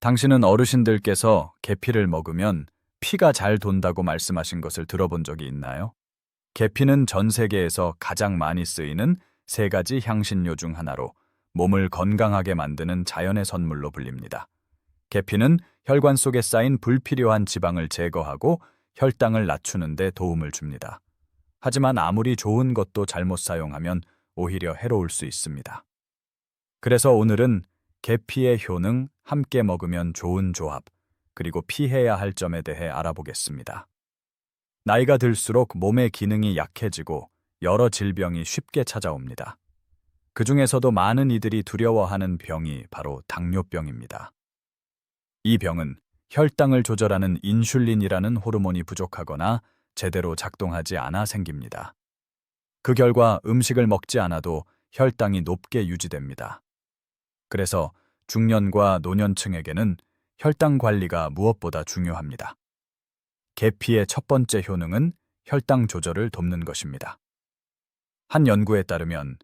당신은 어르신들께서 계피를 먹으면 피가 잘 돈다고 말씀하신 것을 들어본 적이 있나요? 계피는 전 세계에서 가장 많이 쓰이는 세 가지 향신료 중 하나로 몸을 건강하게 만드는 자연의 선물로 불립니다. 계피는 혈관 속에 쌓인 불필요한 지방을 제거하고 혈당을 낮추는 데 도움을 줍니다. 하지만 아무리 좋은 것도 잘못 사용하면 오히려 해로울 수 있습니다. 그래서 오늘은 계피의 효능, 함께 먹으면 좋은 조합, 그리고 피해야 할 점에 대해 알아보겠습니다. 나이가 들수록 몸의 기능이 약해지고 여러 질병이 쉽게 찾아옵니다. 그 중에서도 많은 이들이 두려워하는 병이 바로 당뇨병입니다. 이 병은 혈당을 조절하는 인슐린이라는 호르몬이 부족하거나 제대로 작동하지 않아 생깁니다. 그 결과 음식을 먹지 않아도 혈당이 높게 유지됩니다. 그래서 중년과 노년층에게는 혈당 관리가 무엇보다 중요합니다. 계피의 첫 번째 효능은 혈당 조절을 돕는 것입니다. 한 연구에 따르면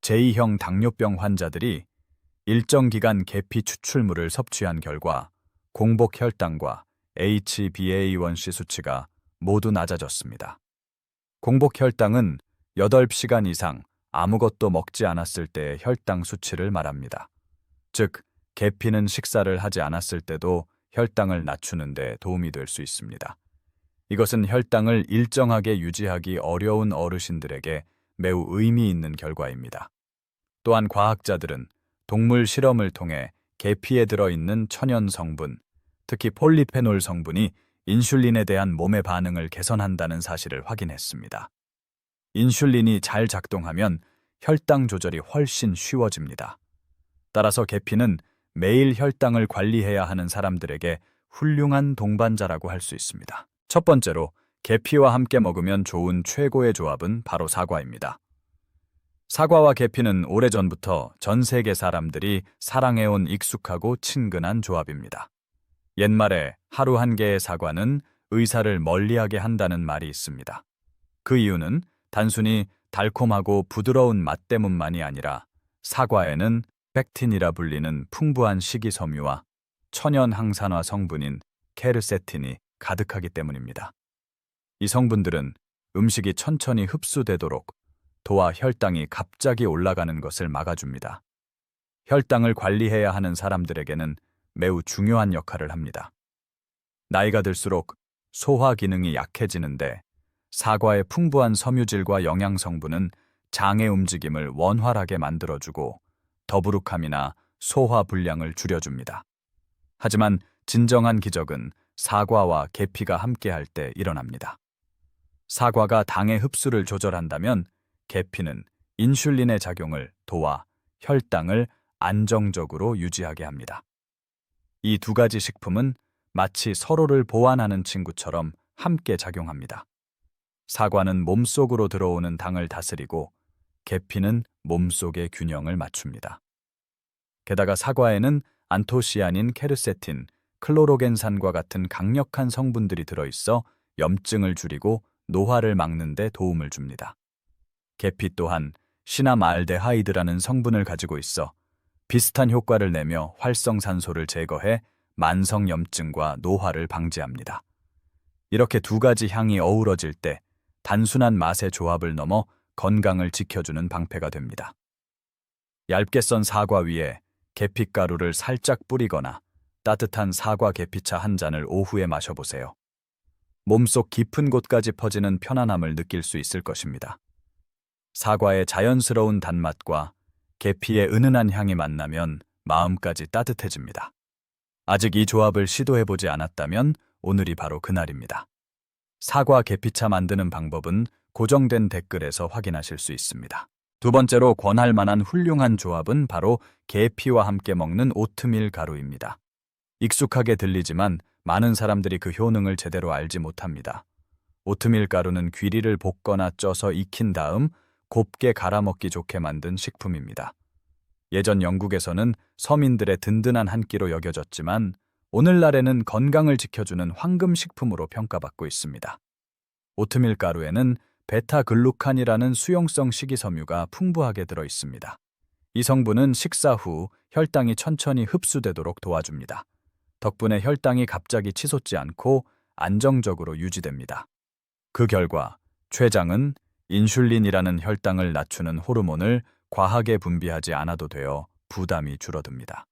제2형 당뇨병 환자들이 일정 기간 계피 추출물을 섭취한 결과 공복 혈당과 HbA1c 수치가 모두 낮아졌습니다. 공복 혈당은 8시간 이상 아무것도 먹지 않았을 때의 혈당 수치를 말합니다. 즉, 계피는 식사를 하지 않았을 때도 혈당을 낮추는 데 도움이 될 수 있습니다. 이것은 혈당을 일정하게 유지하기 어려운 어르신들에게 매우 의미 있는 결과입니다. 또한 과학자들은 동물 실험을 통해 계피에 들어있는 천연 성분, 특히 폴리페놀 성분이 인슐린에 대한 몸의 반응을 개선한다는 사실을 확인했습니다. 인슐린이 잘 작동하면 혈당 조절이 훨씬 쉬워집니다. 따라서 계피는 매일 혈당을 관리해야 하는 사람들에게 훌륭한 동반자라고 할 수 있습니다. 첫 번째로 계피와 함께 먹으면 좋은 최고의 조합은 바로 사과입니다. 사과와 계피는 오래전부터 전 세계 사람들이 사랑해온 익숙하고 친근한 조합입니다. 옛말에 하루 한 개의 사과는 의사를 멀리하게 한다는 말이 있습니다. 그 이유는 단순히 달콤하고 부드러운 맛 때문만이 아니라 사과에는 펙틴이라 불리는 풍부한 식이섬유와 천연 항산화 성분인 케르세틴이 가득하기 때문입니다. 이 성분들은 음식이 천천히 흡수되도록 도와 혈당이 갑자기 올라가는 것을 막아줍니다. 혈당을 관리해야 하는 사람들에게는 매우 중요한 역할을 합니다. 나이가 들수록 소화 기능이 약해지는데 사과의 풍부한 섬유질과 영양 성분은 장의 움직임을 원활하게 만들어주고 더부룩함이나 소화 불량을 줄여줍니다. 하지만 진정한 기적은 사과와 계피가 함께할 때 일어납니다. 사과가 당의 흡수를 조절한다면 계피는 인슐린의 작용을 도와 혈당을 안정적으로 유지하게 합니다. 이 두 가지 식품은 마치 서로를 보완하는 친구처럼 함께 작용합니다. 사과는 몸속으로 들어오는 당을 다스리고 계피는 몸속의 균형을 맞춥니다. 게다가 사과에는 안토시아닌 케르세틴, 클로로겐산과 같은 강력한 성분들이 들어있어 염증을 줄이고 노화를 막는 데 도움을 줍니다. 계피 또한 시나말데하이드라는 성분을 가지고 있어 비슷한 효과를 내며 활성산소를 제거해 만성염증과 노화를 방지합니다. 이렇게 두 가지 향이 어우러질 때 단순한 맛의 조합을 넘어 건강을 지켜주는 방패가 됩니다. 얇게 썬 사과 위에 계피가루를 살짝 뿌리거나 따뜻한 사과 계피차 한 잔을 오후에 마셔보세요. 몸속 깊은 곳까지 퍼지는 편안함을 느낄 수 있을 것입니다. 사과의 자연스러운 단맛과 계피의 은은한 향이 만나면 마음까지 따뜻해집니다. 아직 이 조합을 시도해보지 않았다면 오늘이 바로 그날입니다. 사과 계피차 만드는 방법은 고정된 댓글에서 확인하실 수 있습니다. 두 번째로 권할 만한 훌륭한 조합은 바로 계피와 함께 먹는 오트밀 가루입니다. 익숙하게 들리지만 많은 사람들이 그 효능을 제대로 알지 못합니다. 오트밀 가루는 귀리를 볶거나 쪄서 익힌 다음 곱게 갈아먹기 좋게 만든 식품입니다. 예전 영국에서는 서민들의 든든한 한 끼로 여겨졌지만 오늘날에는 건강을 지켜주는 황금 식품으로 평가받고 있습니다. 오트밀 가루에는 베타글루칸이라는 수용성 식이섬유가 풍부하게 들어 있습니다. 이 성분은 식사 후 혈당이 천천히 흡수되도록 도와줍니다. 덕분에 혈당이 갑자기 치솟지 않고 안정적으로 유지됩니다. 그 결과 췌장은 인슐린이라는 혈당을 낮추는 호르몬을 과하게 분비하지 않아도 되어 부담이 줄어듭니다.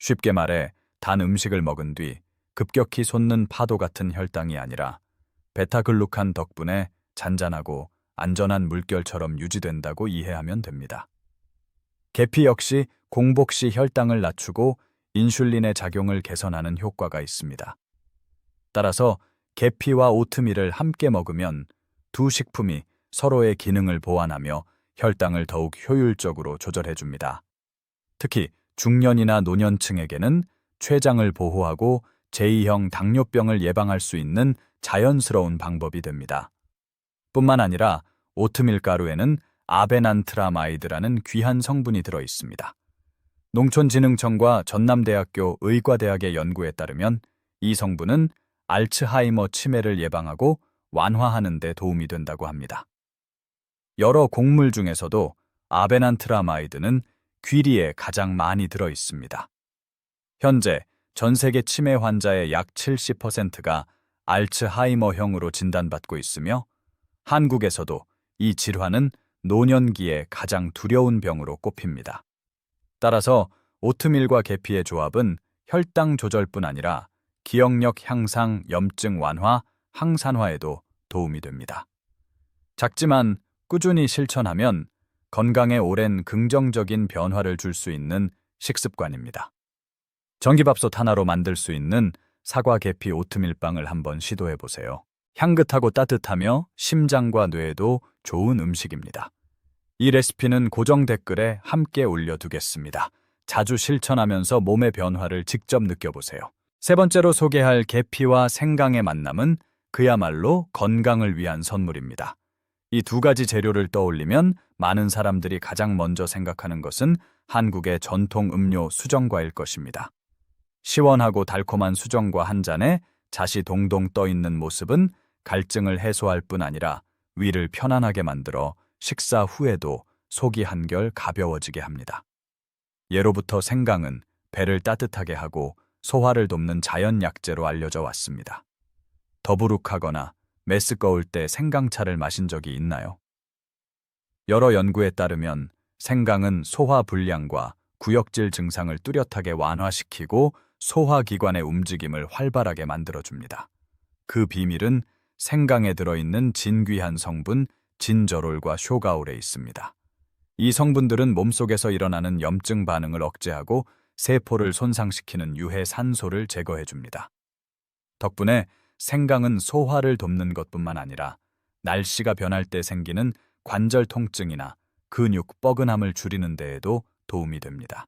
쉽게 말해 단 음식을 먹은 뒤 급격히 솟는 파도 같은 혈당이 아니라 베타글루칸 덕분에 잔잔하고 안전한 물결처럼 유지된다고 이해하면 됩니다. 계피 역시 공복 시 혈당을 낮추고 인슐린의 작용을 개선하는 효과가 있습니다. 따라서 계피와 오트밀을 함께 먹으면 두 식품이 서로의 기능을 보완하며 혈당을 더욱 효율적으로 조절해줍니다. 특히 중년이나 노년층에게는 췌장을 보호하고 제2형 당뇨병을 예방할 수 있는 자연스러운 방법이 됩니다. 뿐만 아니라 오트밀 가루에는 아베난트라마이드라는 귀한 성분이 들어 있습니다. 농촌진흥청과 전남대학교 의과대학의 연구에 따르면 이 성분은 알츠하이머 치매를 예방하고 완화하는 데 도움이 된다고 합니다. 여러 곡물 중에서도 아베난트라마이드는 귀리에 가장 많이 들어 있습니다. 현재 전 세계 치매 환자의 약 70%가 알츠하이머형으로 진단받고 있으며 한국에서도 이 질환은 노년기에 가장 두려운 병으로 꼽힙니다. 따라서 오트밀과 계피의 조합은 혈당 조절뿐 아니라 기억력 향상, 염증 완화, 항산화에도 도움이 됩니다. 작지만 꾸준히 실천하면 건강에 오랜 긍정적인 변화를 줄 수 있는 식습관입니다. 전기밥솥 하나로 만들 수 있는 사과 계피 오트밀빵을 한번 시도해 보세요. 향긋하고 따뜻하며 심장과 뇌에도 좋은 음식입니다. 이 레시피는 고정 댓글에 함께 올려두겠습니다. 자주 실천하면서 몸의 변화를 직접 느껴보세요. 세 번째로 소개할 계피와 생강의 만남은 그야말로 건강을 위한 선물입니다. 이 두 가지 재료를 떠올리면 많은 사람들이 가장 먼저 생각하는 것은 한국의 전통 음료 수정과일 것입니다. 시원하고 달콤한 수정과 한 잔에 자시 동동 떠 있는 모습은 갈증을 해소할 뿐 아니라 위를 편안하게 만들어 식사 후에도 속이 한결 가벼워지게 합니다. 예로부터 생강은 배를 따뜻하게 하고 소화를 돕는 자연 약재로 알려져 왔습니다. 더부룩하거나 메스꺼울 때 생강차를 마신 적이 있나요? 여러 연구에 따르면 생강은 소화 불량과 구역질 증상을 뚜렷하게 완화시키고 소화기관의 움직임을 활발하게 만들어줍니다. 그 비밀은 생강에 들어있는 진귀한 성분 진저롤과 쇼가올에 있습니다. 이 성분들은 몸속에서 일어나는 염증 반응을 억제하고 세포를 손상시키는 유해 산소를 제거해줍니다. 덕분에 생강은 소화를 돕는 것뿐만 아니라 날씨가 변할 때 생기는 관절 통증이나 근육 뻐근함을 줄이는 데에도 도움이 됩니다.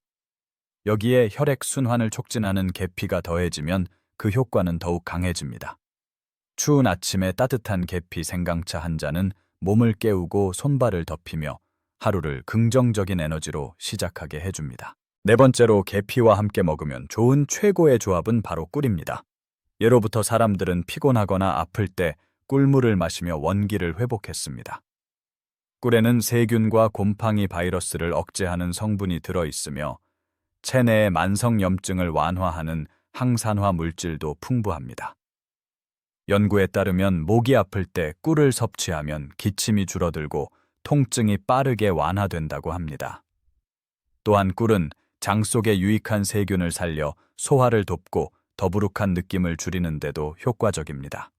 여기에 혈액 순환을 촉진하는 계피가 더해지면 그 효과는 더욱 강해집니다. 추운 아침에 따뜻한 계피 생강차 한 잔은 몸을 깨우고 손발을 덮이며 하루를 긍정적인 에너지로 시작하게 해줍니다. 네 번째로 계피와 함께 먹으면 좋은 최고의 조합은 바로 꿀입니다. 예로부터 사람들은 피곤하거나 아플 때 꿀물을 마시며 원기를 회복했습니다. 꿀에는 세균과 곰팡이 바이러스를 억제하는 성분이 들어 있으며 체내의 만성염증을 완화하는 항산화 물질도 풍부합니다. 연구에 따르면 목이 아플 때 꿀을 섭취하면 기침이 줄어들고 통증이 빠르게 완화된다고 합니다. 또한 꿀은 장 속의 유익한 세균을 살려 소화를 돕고 더부룩한 느낌을 줄이는데도 효과적입니다.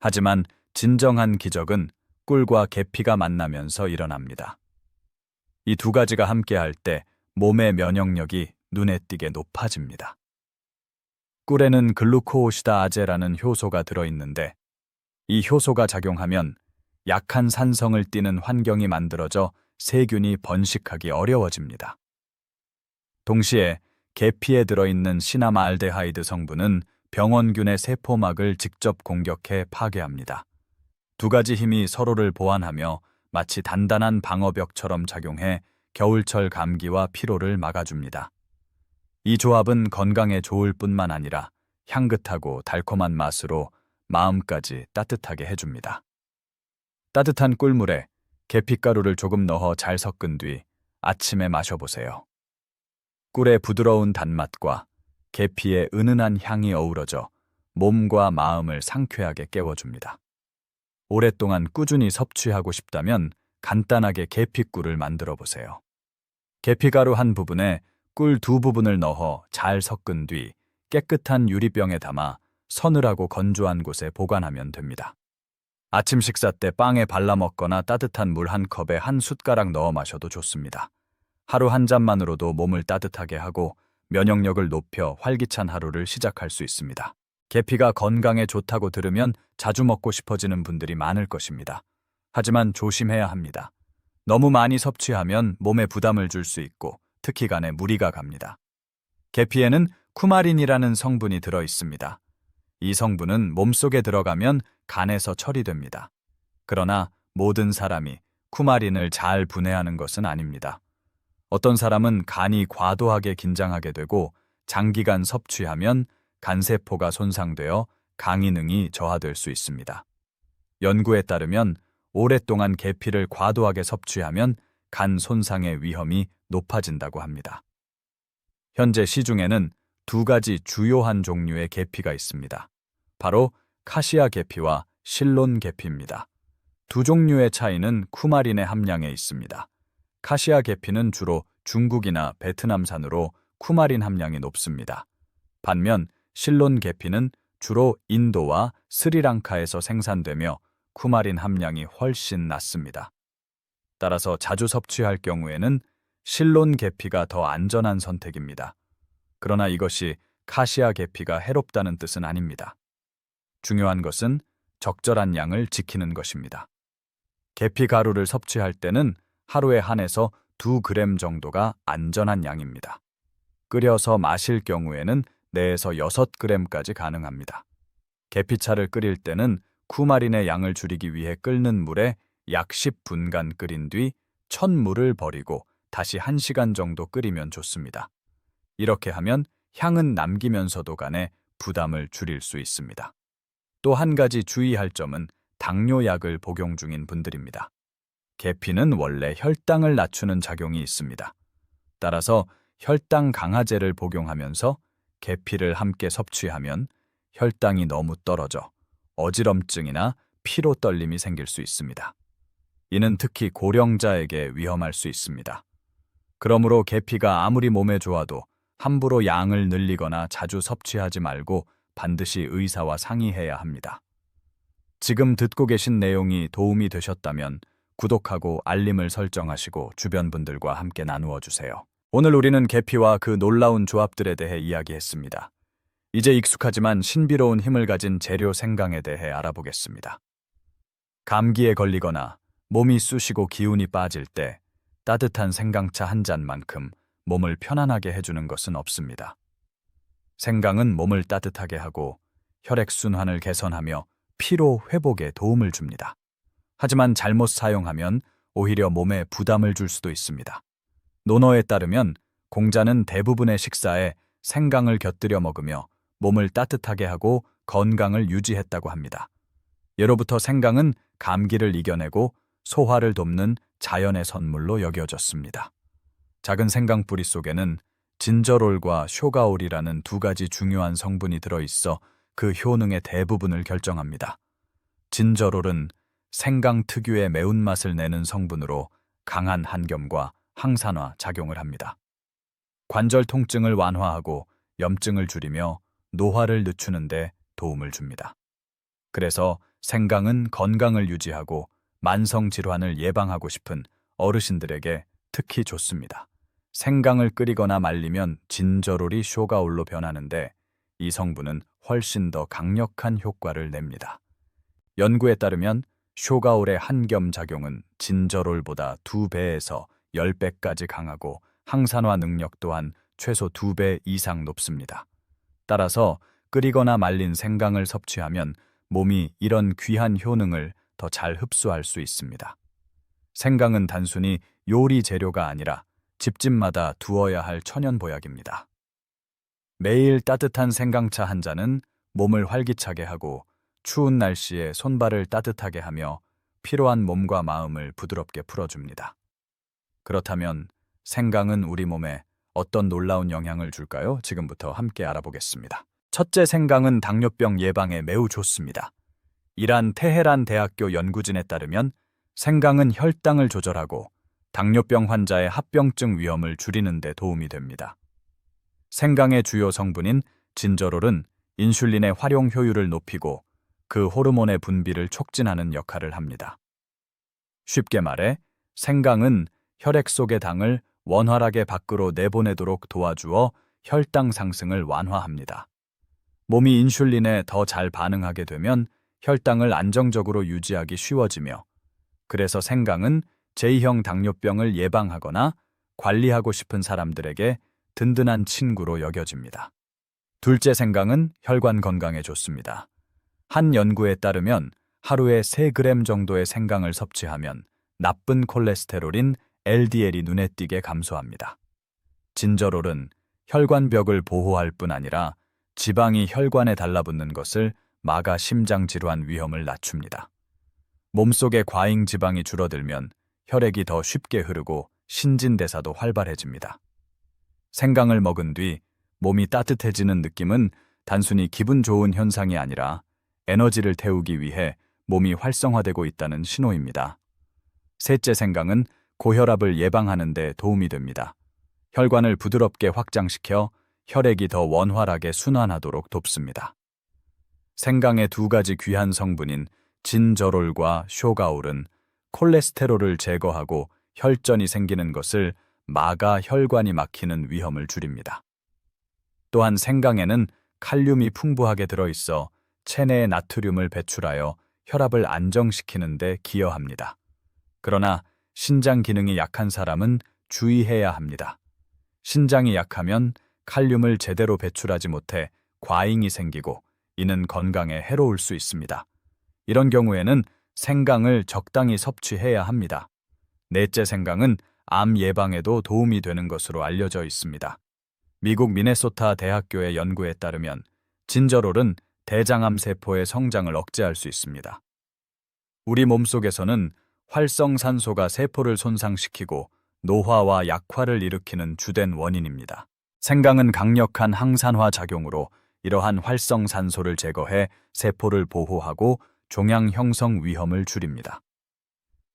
하지만 진정한 기적은 꿀과 계피가 만나면서 일어납니다. 이 두 가지가 함께할 때 몸의 면역력이 눈에 띄게 높아집니다. 꿀에는 글루코오시다 아제라는 효소가 들어있는데 이 효소가 작용하면 약한 산성을 띠는 환경이 만들어져 세균이 번식하기 어려워집니다. 동시에 계피에 들어있는 시나마알데하이드 성분은 병원균의 세포막을 직접 공격해 파괴합니다. 두 가지 힘이 서로를 보완하며 마치 단단한 방어벽처럼 작용해 겨울철 감기와 피로를 막아줍니다. 이 조합은 건강에 좋을 뿐만 아니라 향긋하고 달콤한 맛으로 마음까지 따뜻하게 해줍니다. 따뜻한 꿀물에 계피가루를 조금 넣어 잘 섞은 뒤 아침에 마셔보세요. 꿀의 부드러운 단맛과 계피의 은은한 향이 어우러져 몸과 마음을 상쾌하게 깨워줍니다. 오랫동안 꾸준히 섭취하고 싶다면 간단하게 계피꿀을 만들어 보세요. 계피가루 한 부분에 꿀 두 부분을 넣어 잘 섞은 뒤 깨끗한 유리병에 담아 서늘하고 건조한 곳에 보관하면 됩니다. 아침 식사 때 빵에 발라 먹거나 따뜻한 물 한 컵에 한 숟가락 넣어 마셔도 좋습니다. 하루 한 잔만으로도 몸을 따뜻하게 하고 면역력을 높여 활기찬 하루를 시작할 수 있습니다. 계피가 건강에 좋다고 들으면 자주 먹고 싶어지는 분들이 많을 것입니다. 하지만 조심해야 합니다. 너무 많이 섭취하면 몸에 부담을 줄 수 있고 특히 간에 무리가 갑니다. 계피에는 쿠마린이라는 성분이 들어 있습니다. 이 성분은 몸속에 들어가면 간에서 처리됩니다. 그러나 모든 사람이 쿠마린을 잘 분해하는 것은 아닙니다. 어떤 사람은 간이 과도하게 긴장하게 되고 장기간 섭취하면 간세포가 손상되어 강이능이 저하될 수 있습니다. 연구에 따르면 오랫동안 계피를 과도하게 섭취하면 간 손상의 위험이 높아진다고 합니다. 현재 시중에는 두 가지 주요한 종류의 계피가 있습니다. 바로 카시아 계피와 실론 계피입니다. 두 종류의 차이는 쿠마린의 함량에 있습니다. 카시아 계피는 주로 중국이나 베트남산으로 쿠마린 함량이 높습니다. 반면 실론 계피는 주로 인도와 스리랑카에서 생산되며 쿠마린 함량이 훨씬 낮습니다. 따라서 자주 섭취할 경우에는 실론 계피가 더 안전한 선택입니다. 그러나 이것이 카시아 계피가 해롭다는 뜻은 아닙니다. 중요한 것은 적절한 양을 지키는 것입니다. 계피 가루를 섭취할 때는 하루에 한에서 2g 정도가 안전한 양입니다. 끓여서 마실 경우에는 4에서 6g까지 가능합니다. 계피차를 끓일 때는 쿠마린의 양을 줄이기 위해 끓는 물에 약 10분간 끓인 뒤 첫물을 버리고 다시 1시간 정도 끓이면 좋습니다. 이렇게 하면 향은 남기면서도 간에 부담을 줄일 수 있습니다. 또 한 가지 주의할 점은 당뇨약을 복용 중인 분들입니다. 계피는 원래 혈당을 낮추는 작용이 있습니다. 따라서 혈당 강화제를 복용하면서 계피를 함께 섭취하면 혈당이 너무 떨어져 어지럼증이나 피로 떨림이 생길 수 있습니다. 이는 특히 고령자에게 위험할 수 있습니다. 그러므로 계피가 아무리 몸에 좋아도 함부로 양을 늘리거나 자주 섭취하지 말고 반드시 의사와 상의해야 합니다. 지금 듣고 계신 내용이 도움이 되셨다면 구독하고 알림을 설정하시고 주변 분들과 함께 나누어 주세요. 오늘 우리는 계피와 그 놀라운 조합들에 대해 이야기했습니다. 이제 익숙하지만 신비로운 힘을 가진 재료 생강에 대해 알아보겠습니다. 감기에 걸리거나 몸이 쑤시고 기운이 빠질 때 따뜻한 생강차 한 잔만큼 몸을 편안하게 해주는 것은 없습니다. 생강은 몸을 따뜻하게 하고 혈액순환을 개선하며 피로 회복에 도움을 줍니다. 하지만 잘못 사용하면 오히려 몸에 부담을 줄 수도 있습니다. 논어에 따르면 공자는 대부분의 식사에 생강을 곁들여 먹으며 몸을 따뜻하게 하고 건강을 유지했다고 합니다. 예로부터 생강은 감기를 이겨내고 소화를 돕는 자연의 선물로 여겨졌습니다. 작은 생강 뿌리 속에는 진저롤과 쇼가올이라는 두 가지 중요한 성분이 들어있어 그 효능의 대부분을 결정합니다. 진저롤은 생강 특유의 매운맛을 내는 성분으로 강한 한겸과 항산화 작용을 합니다. 관절 통증을 완화하고 염증을 줄이며 노화를 늦추는데 도움을 줍니다. 그래서 생강은 건강을 유지하고 만성 질환을 예방하고 싶은 어르신들에게 특히 좋습니다. 생강을 끓이거나 말리면 진저롤이 쇼가올로 변하는데 이 성분은 훨씬 더 강력한 효과를 냅니다. 연구에 따르면 쇼가올의 한겸 작용은 진저롤보다 2배에서 10배까지 강하고 항산화 능력 또한 최소 2배 이상 높습니다. 따라서 끓이거나 말린 생강을 섭취하면 몸이 이런 귀한 효능을 더 잘 흡수할 수 있습니다. 생강은 단순히 요리 재료가 아니라 집집마다 두어야 할 천연 보약입니다. 매일 따뜻한 생강차 한 잔은 몸을 활기차게 하고 추운 날씨에 손발을 따뜻하게 하며 피로한 몸과 마음을 부드럽게 풀어줍니다. 그렇다면 생강은 우리 몸에 어떤 놀라운 영향을 줄까요? 지금부터 함께 알아보겠습니다. 첫째 생강은 당뇨병 예방에 매우 좋습니다. 이란 테헤란 대학교 연구진에 따르면 생강은 혈당을 조절하고 당뇨병 환자의 합병증 위험을 줄이는 데 도움이 됩니다. 생강의 주요 성분인 진저롤은 인슐린의 활용 효율을 높이고 그 호르몬의 분비를 촉진하는 역할을 합니다. 쉽게 말해 생강은 혈액 속의 당을 원활하게 밖으로 내보내도록 도와주어 혈당 상승을 완화합니다. 몸이 인슐린에 더 잘 반응하게 되면 혈당을 안정적으로 유지하기 쉬워지며 그래서 생강은 제2형 당뇨병을 예방하거나 관리하고 싶은 사람들에게 든든한 친구로 여겨집니다. 둘째 생강은 혈관 건강에 좋습니다. 한 연구에 따르면 하루에 3g 정도의 생강을 섭취하면 나쁜 콜레스테롤인 LDL이 눈에 띄게 감소합니다. 진저롤은 혈관벽을 보호할 뿐 아니라 지방이 혈관에 달라붙는 것을 막아 심장 질환 위험을 낮춥니다. 몸속의 과잉 지방이 줄어들면 혈액이 더 쉽게 흐르고 신진대사도 활발해집니다. 생강을 먹은 뒤 몸이 따뜻해지는 느낌은 단순히 기분 좋은 현상이 아니라 에너지를 태우기 위해 몸이 활성화되고 있다는 신호입니다. 셋째 생강은 고혈압을 예방하는 데 도움이 됩니다. 혈관을 부드럽게 확장시켜 혈액이 더 원활하게 순환하도록 돕습니다. 생강의 두 가지 귀한 성분인 진저롤과 쇼가올은 콜레스테롤을 제거하고 혈전이 생기는 것을 막아 혈관이 막히는 위험을 줄입니다. 또한 생강에는 칼륨이 풍부하게 들어있어 체내의 나트륨을 배출하여 혈압을 안정시키는 데 기여합니다. 그러나 신장 기능이 약한 사람은 주의해야 합니다. 신장이 약하면 칼륨을 제대로 배출하지 못해 과잉이 생기고 이는 건강에 해로울 수 있습니다. 이런 경우에는 생강을 적당히 섭취해야 합니다. 넷째 생강은 암 예방에도 도움이 되는 것으로 알려져 있습니다. 미국 미네소타 대학교의 연구에 따르면 진저롤은 대장암 세포의 성장을 억제할 수 있습니다. 우리 몸속에서는 활성산소가 세포를 손상시키고 노화와 약화를 일으키는 주된 원인입니다. 생강은 강력한 항산화 작용으로 이러한 활성산소를 제거해 세포를 보호하고 종양 형성 위험을 줄입니다.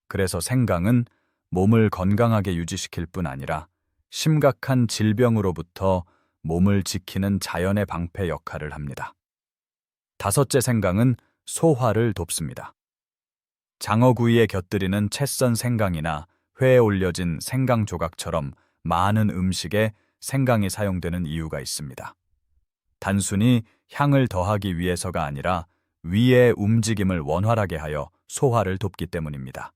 그래서 생강은 몸을 건강하게 유지시킬 뿐 아니라 심각한 질병으로부터 몸을 지키는 자연의 방패 역할을 합니다. 다섯째 생강은 소화를 돕습니다. 장어구이에 곁들이는 채썬 생강이나 회에 올려진 생강 조각처럼 많은 음식에 생강이 사용되는 이유가 있습니다. 단순히 향을 더하기 위해서가 아니라 위의 움직임을 원활하게 하여 소화를 돕기 때문입니다.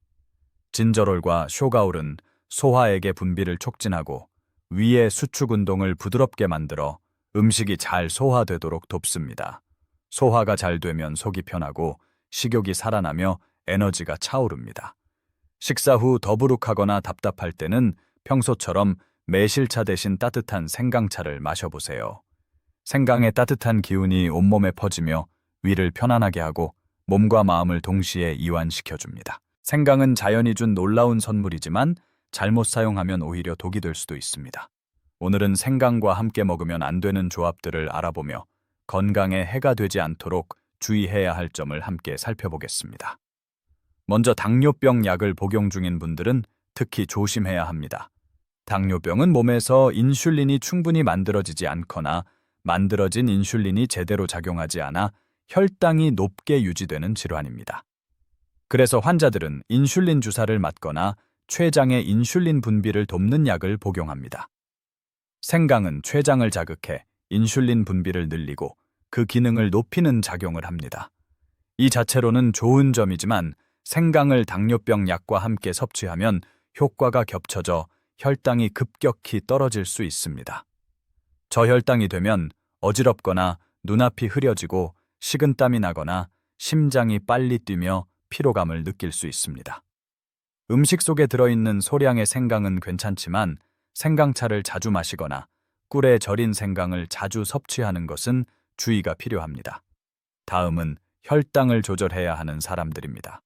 진저롤과 쇼가올은 소화액의 분비를 촉진하고 위의 수축 운동을 부드럽게 만들어 음식이 잘 소화되도록 돕습니다. 소화가 잘 되면 속이 편하고 식욕이 살아나며 에너지가 차오릅니다. 식사 후 더부룩하거나 답답할 때는 평소처럼 매실차 대신 따뜻한 생강차를 마셔보세요. 생강의 따뜻한 기운이 온몸에 퍼지며 위를 편안하게 하고 몸과 마음을 동시에 이완시켜줍니다. 생강은 자연이 준 놀라운 선물이지만 잘못 사용하면 오히려 독이 될 수도 있습니다. 오늘은 생강과 함께 먹으면 안 되는 조합들을 알아보며 건강에 해가 되지 않도록 주의해야 할 점을 함께 살펴보겠습니다. 먼저 당뇨병 약을 복용 중인 분들은 특히 조심해야 합니다. 당뇨병은 몸에서 인슐린이 충분히 만들어지지 않거나 만들어진 인슐린이 제대로 작용하지 않아 혈당이 높게 유지되는 질환입니다. 그래서 환자들은 인슐린 주사를 맞거나 췌장의 인슐린 분비를 돕는 약을 복용합니다. 생강은 췌장을 자극해 인슐린 분비를 늘리고 그 기능을 높이는 작용을 합니다. 이 자체로는 좋은 점이지만 생강을 당뇨병 약과 함께 섭취하면 효과가 겹쳐져 혈당이 급격히 떨어질 수 있습니다. 저혈당이 되면 어지럽거나 눈앞이 흐려지고 식은땀이 나거나 심장이 빨리 뛰며 피로감을 느낄 수 있습니다. 음식 속에 들어있는 소량의 생강은 괜찮지만 생강차를 자주 마시거나 꿀에 절인 생강을 자주 섭취하는 것은 주의가 필요합니다. 다음은 혈당을 조절해야 하는 사람들입니다.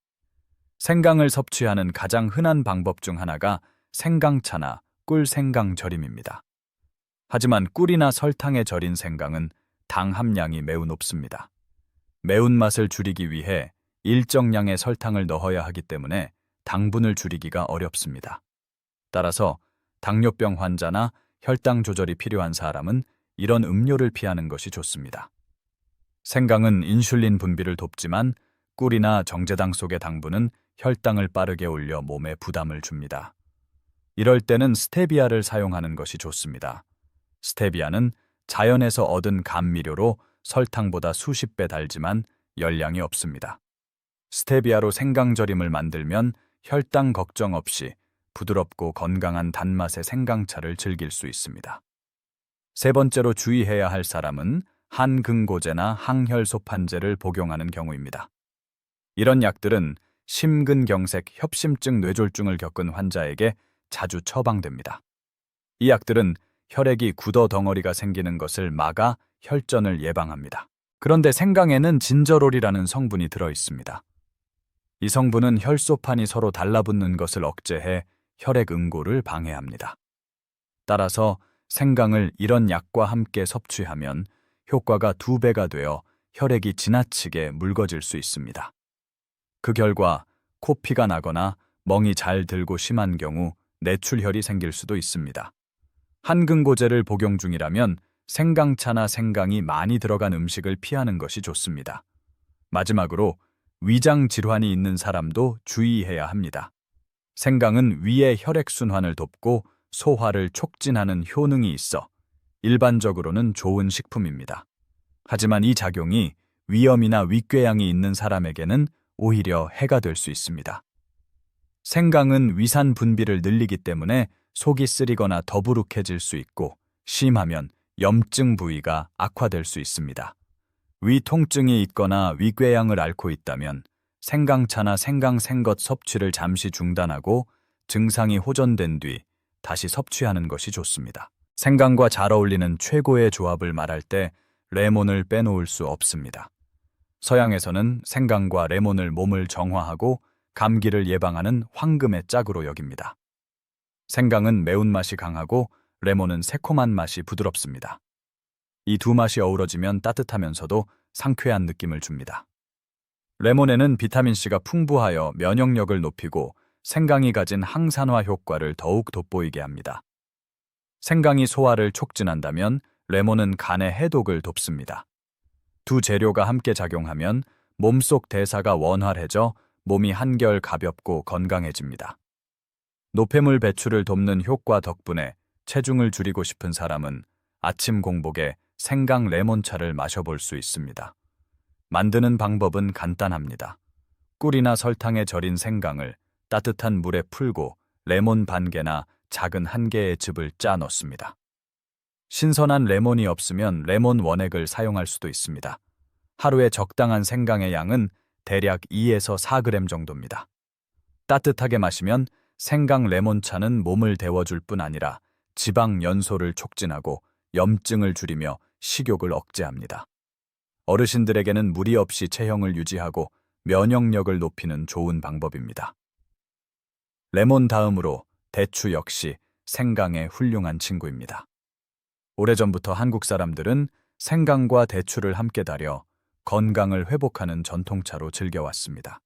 생강을 섭취하는 가장 흔한 방법 중 하나가 생강차나 꿀 생강절임입니다. 하지만 꿀이나 설탕에 절인 생강은 당 함량이 매우 높습니다. 매운맛을 줄이기 위해 일정량의 설탕을 넣어야 하기 때문에 당분을 줄이기가 어렵습니다. 따라서 당뇨병 환자나 혈당 조절이 필요한 사람은 이런 음료를 피하는 것이 좋습니다. 생강은 인슐린 분비를 돕지만 꿀이나 정제당 속의 당분은 혈당을 빠르게 올려 몸에 부담을 줍니다. 이럴 때는 스테비아를 사용하는 것이 좋습니다. 스테비아는 자연에서 얻은 감미료로 설탕보다 수십 배 달지만 열량이 없습니다. 스테비아로 생강절임을 만들면 혈당 걱정 없이 부드럽고 건강한 단맛의 생강차를 즐길 수 있습니다. 세 번째로 주의해야 할 사람은 한근고제나 항혈소판제를 복용하는 경우입니다. 이런 약들은 심근경색 협심증 뇌졸중을 겪은 환자에게 자주 처방됩니다. 이 약들은 혈액이 굳어 덩어리가 생기는 것을 막아 혈전을 예방합니다. 그런데 생강에는 진저롤이라는 성분이 들어 있습니다. 이 성분은 혈소판이 서로 달라붙는 것을 억제해 혈액 응고를 방해합니다. 따라서 생강을 이런 약과 함께 섭취하면 효과가 두 배가 되어 혈액이 지나치게 묽어질 수 있습니다. 그 결과 코피가 나거나 멍이 잘 들고 심한 경우 뇌출혈이 생길 수도 있습니다. 한근고제를 복용 중이라면 생강차나 생강이 많이 들어간 음식을 피하는 것이 좋습니다. 마지막으로 위장 질환이 있는 사람도 주의해야 합니다. 생강은 위의 혈액순환을 돕고 소화를 촉진하는 효능이 있어 일반적으로는 좋은 식품입니다. 하지만 이 작용이 위염이나 윗궤양이 있는 사람에게는 오히려 해가 될 수 있습니다. 생강은 위산 분비를 늘리기 때문에 속이 쓰리거나 더부룩해질 수 있고 심하면 염증 부위가 악화될 수 있습니다. 위 통증이 있거나 위궤양을 앓고 있다면 생강차나 생강생것 섭취를 잠시 중단하고 증상이 호전된 뒤 다시 섭취하는 것이 좋습니다. 생강과 잘 어울리는 최고의 조합을 말할 때 레몬을 빼놓을 수 없습니다. 서양에서는 생강과 레몬을 몸을 정화하고 감기를 예방하는 황금의 짝으로 여깁니다. 생강은 매운맛이 강하고 레몬은 새콤한 맛이 부드럽습니다. 이 두 맛이 어우러지면 따뜻하면서도 상쾌한 느낌을 줍니다. 레몬에는 비타민C가 풍부하여 면역력을 높이고 생강이 가진 항산화 효과를 더욱 돋보이게 합니다. 생강이 소화를 촉진한다면 레몬은 간의 해독을 돕습니다. 두 재료가 함께 작용하면 몸속 대사가 원활해져 몸이 한결 가볍고 건강해집니다. 노폐물 배출을 돕는 효과 덕분에 체중을 줄이고 싶은 사람은 아침 공복에 생강 레몬차를 마셔볼 수 있습니다. 만드는 방법은 간단합니다. 꿀이나 설탕에 절인 생강을 따뜻한 물에 풀고 레몬 반 개나 작은 한 개의 즙을 짜 넣습니다. 신선한 레몬이 없으면 레몬 원액을 사용할 수도 있습니다. 하루에 적당한 생강의 양은 대략 2에서 4g 정도입니다. 따뜻하게 마시면 생강 레몬차는 몸을 데워줄 뿐 아니라 지방 연소를 촉진하고 염증을 줄이며 식욕을 억제합니다. 어르신들에게는 무리 없이 체형을 유지하고 면역력을 높이는 좋은 방법입니다. 레몬 다음으로 대추 역시 생강의 훌륭한 친구입니다. 오래전부터 한국 사람들은 생강과 대추를 함께 달여 건강을 회복하는 전통차로 즐겨왔습니다.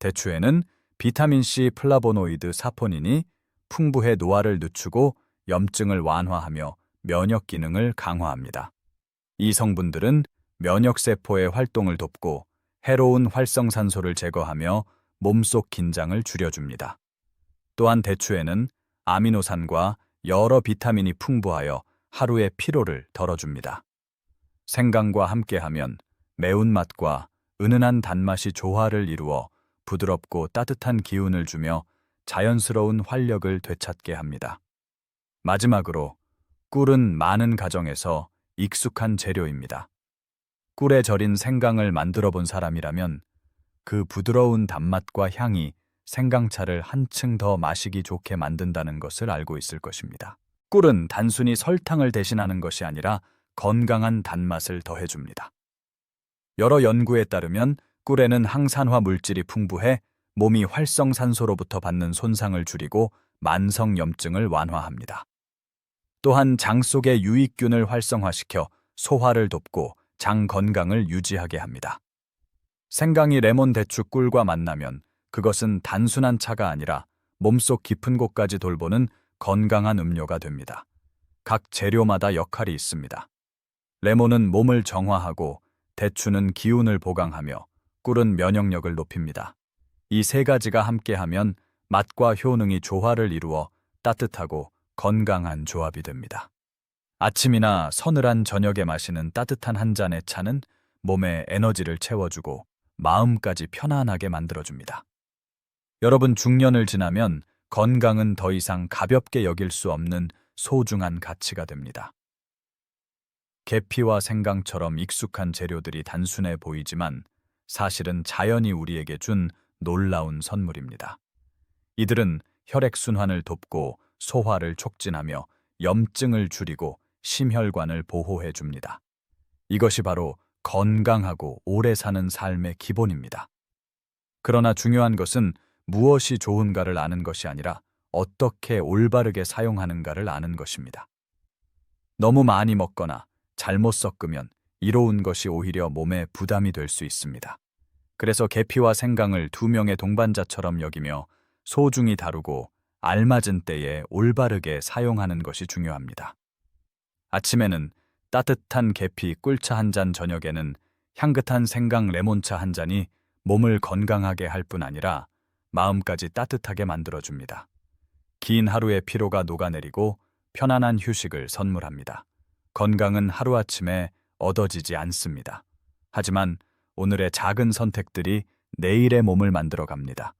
대추에는 비타민C 플라보노이드 사포닌이 풍부해 노화를 늦추고 염증을 완화하며 면역 기능을 강화합니다. 이 성분들은 면역세포의 활동을 돕고 해로운 활성산소를 제거하며 몸속 긴장을 줄여줍니다. 또한 대추에는 아미노산과 여러 비타민이 풍부하여 하루의 피로를 덜어줍니다. 생강과 함께하면 매운맛과 은은한 단맛이 조화를 이루어 부드럽고 따뜻한 기운을 주며 자연스러운 활력을 되찾게 합니다. 마지막으로 꿀은 많은 가정에서 익숙한 재료입니다. 꿀에 절인 생강을 만들어 본 사람이라면 그 부드러운 단맛과 향이 생강차를 한층 더 마시기 좋게 만든다는 것을 알고 있을 것입니다. 꿀은 단순히 설탕을 대신하는 것이 아니라 건강한 단맛을 더해줍니다. 여러 연구에 따르면 꿀에는 항산화 물질이 풍부해 몸이 활성산소로부터 받는 손상을 줄이고 만성염증을 완화합니다. 또한 장 속의 유익균을 활성화시켜 소화를 돕고 장 건강을 유지하게 합니다. 생강이 레몬 대추 꿀과 만나면 그것은 단순한 차가 아니라 몸속 깊은 곳까지 돌보는 건강한 음료가 됩니다. 각 재료마다 역할이 있습니다. 레몬은 몸을 정화하고 대추는 기운을 보강하며 꿀은 면역력을 높입니다. 이 세 가지가 함께하면 맛과 효능이 조화를 이루어 따뜻하고 건강한 조합이 됩니다. 아침이나 서늘한 저녁에 마시는 따뜻한 한 잔의 차는 몸에 에너지를 채워주고 마음까지 편안하게 만들어줍니다. 여러분 중년을 지나면 건강은 더 이상 가볍게 여길 수 없는 소중한 가치가 됩니다. 계피와 생강처럼 익숙한 재료들이 단순해 보이지만 사실은 자연이 우리에게 준 놀라운 선물입니다. 이들은 혈액순환을 돕고 소화를 촉진하며 염증을 줄이고 심혈관을 보호해 줍니다. 이것이 바로 건강하고 오래 사는 삶의 기본입니다. 그러나 중요한 것은 무엇이 좋은가를 아는 것이 아니라 어떻게 올바르게 사용하는가를 아는 것입니다. 너무 많이 먹거나 잘못 섞으면 이로운 것이 오히려 몸에 부담이 될 수 있습니다. 그래서 계피와 생강을 두 명의 동반자처럼 여기며 소중히 다루고 알맞은 때에 올바르게 사용하는 것이 중요합니다. 아침에는 따뜻한 계피 꿀차 한 잔, 저녁에는 향긋한 생강 레몬차 한 잔이 몸을 건강하게 할 뿐 아니라 마음까지 따뜻하게 만들어줍니다. 긴 하루의 피로가 녹아내리고 편안한 휴식을 선물합니다. 건강은 하루아침에 얻어지지 않습니다. 하지만 오늘의 작은 선택들이 내일의 몸을 만들어 갑니다.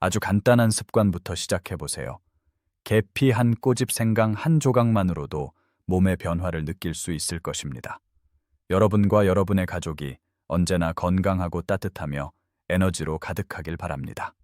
아주 간단한 습관부터 시작해 보세요. 계피 한 꼬집 생강 한 조각만으로도 몸의 변화를 느낄 수 있을 것입니다. 여러분과 여러분의 가족이 언제나 건강하고 따뜻하며 에너지로 가득하길 바랍니다.